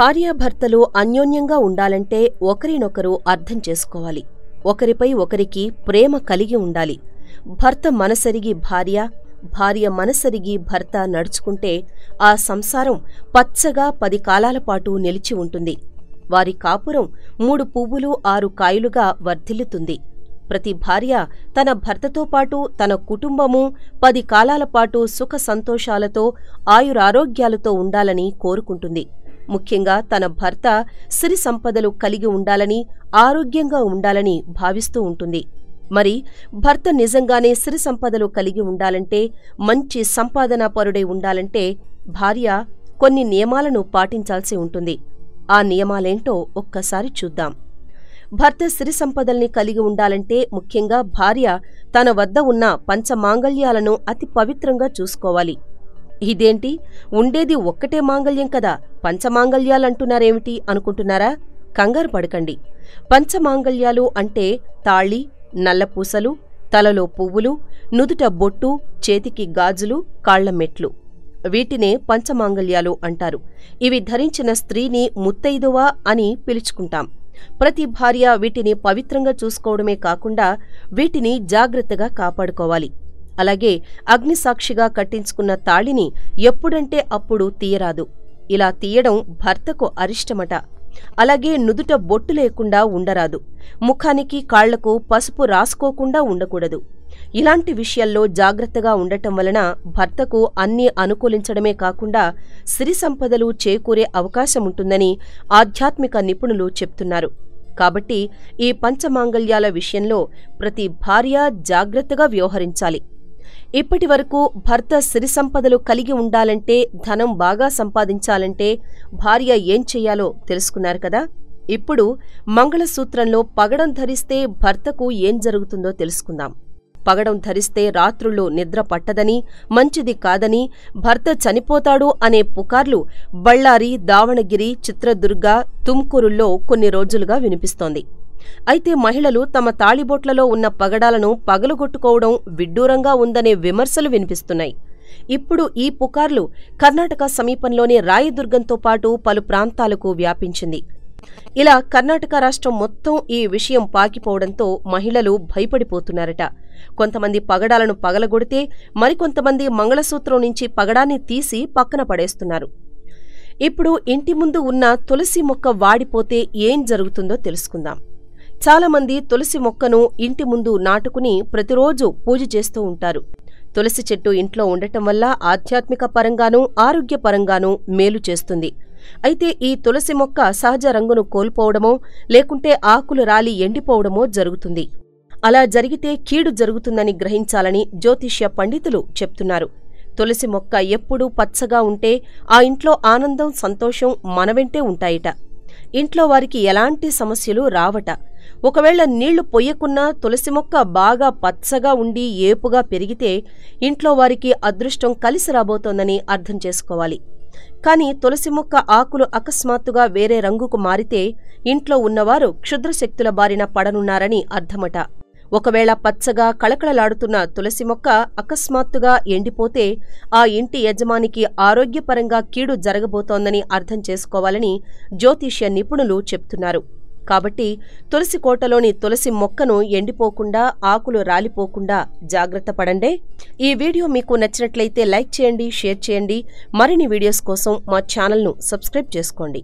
భార్యాభర్తలు అన్యోన్యంగా ఉండాలంటే ఒకరినొకరు అర్థం చేసుకోవాలి. ఒకరిపై ఒకరికి ప్రేమ కలిగి ఉండాలి. భర్త మనసరిగి భార్య భార్య మనసరిగి భర్త నడుచుకుంటే ఆ సంసారం పచ్చగా పది కాలాల పాటు నిలిచి ఉంటుంది. వారి కాపురం మూడు పువ్వులు ఆరు కాయలుగా వర్ధిల్లుతుంది. ప్రతి భార్య తన భర్తతో పాటు తన కుటుంబము పది కాలాల పాటు సుఖ సంతోషాలతో ఆయురారోగ్యాలతో ఉండాలని కోరుకుంటుంది. ముఖ్యంగా తన భర్త సిరి సంపదలు కలిగి ఉండాలని ఆరోగ్యంగా ఉండాలని భావిస్తూ ఉంటుంది. మరి భర్త నిజంగానే సిరి సంపదలు కలిగి ఉండాలంటే మంచి సంపాదనాపరుడై ఉండాలంటే భార్య కొన్ని నియమాలను పాటించాల్సి ఉంటుంది. ఆ నియమాలేంటో ఒక్కసారి చూద్దాం. భర్త సిరి సంపదల్ని కలిగి ఉండాలంటే ముఖ్యంగా భార్య తన వద్ద ఉన్న పంచమాంగల్యాలను అతి పవిత్రంగా చూసుకోవాలి. ఇదేంటి? ఉండేది ఒక్కటే మాంగల్యం కదా. పంచమాంగళ్యాలంటున్నారేమిటి అనుకుంటున్నారా? కంగారు పడకండి. పంచమాంగల్యాలు అంటే తాళి నల్లపూసలు తలలో పువ్వులు నుదుట బొట్టు చేతికి గాజులు కాళ్ళమెట్లు వీటినే పంచమాంగల్యాలు అంటారు. ఇవి ధరించిన స్త్రీని ముత్తైదువ అని పిలుచుకుంటాం. ప్రతి భార్య వీటిని పవిత్రంగా చూసుకోవడమే కాకుండా వీటిని జాగ్రత్తగా కాపాడుకోవాలి. అలాగే అగ్నిసాక్షిగా కట్టించుకున్న తాళిని ఎప్పుడంటే అప్పుడు తీయరాదు. ఇలా తీయడం భర్తకు అరిష్టమట. అలాగే నుదుట బొట్టు లేకుండా ఉండరాదు. ముఖానికి కాళ్ళకు పసుపు రాసుకోకుండా ఉండకూడదు. ఇలాంటి విషయాల్లో జాగ్రత్తగా ఉండటం వలన భర్తకు అన్నీ అనుకూలించడమే కాకుండా సిరి సంపదలు చేకూరే అవకాశముంటుందని ఆధ్యాత్మిక నిపుణులు చెప్తున్నారు. కాబట్టి ఈ పంచమాంగల్యాల విషయంలో ప్రతి భార్య జాగ్రత్తగా వ్యవహరించాలి. ఇప్పటి వరకు భర్త సిరి సంపదలు కలిగి ఉండాలంటే ధనం బాగా సంపాదించాలంటే భార్య ఏం చెయ్యాలో తెలుసుకున్నారు కదా? ఇప్పుడు మంగళసూత్రంలో పగడం ధరిస్తే భర్తకు ఏం జరుగుతుందో తెలుసుకుందాం. పగడం ధరిస్తే రాత్రుల్లో నిద్ర పట్టదని మంచిది కాదని భర్త చనిపోతాడు అనే పుకార్లు బళ్ళారి దావణగిరి చిత్రదుర్గ తుమ్కూరుల్లో కొన్ని రోజులుగా వినిపిస్తోంది. అయితే మహిళలు తమ తాళిబొట్లలో ఉన్న పగడాలను పగలగొట్టుకోవడం విడ్డూరంగా ఉందనే విమర్శలు వినిపిస్తున్నాయి. ఇప్పుడు ఈ పుకార్లు కర్ణాటక సమీపంలోని రాయదుర్గంతో పాటు పలు ప్రాంతాలకు వ్యాపించింది. ఇలా కర్ణాటక రాష్ట్రం మొత్తం ఈ విషయం పాకిపోవడంతో మహిళలు భయపడిపోతున్నారట. కొంతమంది పగడాలను పగలగొడితే మరికొంతమంది మంగళసూత్రం నుంచి పగడాన్ని తీసి పక్కన పడేస్తున్నారు. ఇప్పుడు ఇంటి ముందు ఉన్న తులసి మొక్క వాడిపోతే ఏం జరుగుతుందో తెలుసుకుందాం. చాలామంది తులసి మొక్కను ఇంటి ముందు నాటుకుని ప్రతిరోజు పూజ చేస్తూ ఉంటారు. తులసి చెట్టు ఇంట్లో ఉండటం వల్ల ఆధ్యాత్మిక పరంగానూ ఆరోగ్యపరంగానూ మేలు చేస్తుంది. అయితే ఈ తులసి మొక్క సహజ రంగును కోల్పోవడమో లేకుంటే ఆకులు రాలి ఎండిపోవడమో జరుగుతుంది. అలా జరిగితే కీడు జరుగుతుందని గ్రహించాలని జ్యోతిష్య పండితులు చెప్తున్నారు. తులసి మొక్క ఎప్పుడూ పచ్చగా ఉంటే ఆ ఇంట్లో ఆనందం సంతోషం మనవెంటే ఉంటాయిట. ఇంట్లో వారికి ఎలాంటి సమస్యలు రావట. ఒకవేళ నీళ్ళు పొయ్యకున్నా తులసి మొక్క బాగా పచ్చగా ఉండి ఏపుగా పెరిగితే ఇంట్లో వారికి అదృష్టం కలిసి రాబోతోందని అర్థం చేసుకోవాలి. కాని తులసి మొక్క ఆకులు అకస్మాత్తుగా వేరే రంగుకు మారితే ఇంట్లో ఉన్నవారు క్షుద్రశక్తుల బారిన పడనున్నారని అర్థమట. ఒకవేళ పచ్చగా కళకళలాడుతున్న తులసి మొక్క అకస్మాత్తుగా ఎండిపోతే ఆ ఇంటి యజమానికి ఆరోగ్యపరంగా కీడు జరగబోతోందని అర్థం చేసుకోవాలని జ్యోతిష్య నిపుణులు చెప్తున్నారు. కాబట్టి తులసి కోటలోని తులసి మొక్కను ఎండిపోకుండా ఆకులు రాలిపోకుండా జాగ్రత్త పడండే. ఈ వీడియో మీకు నచ్చినట్లయితే లైక్ చేయండి షేర్ చేయండి. మరిన్ని వీడియోస్ కోసం మా ఛానల్ను సబ్స్క్రైబ్ చేసుకోండి.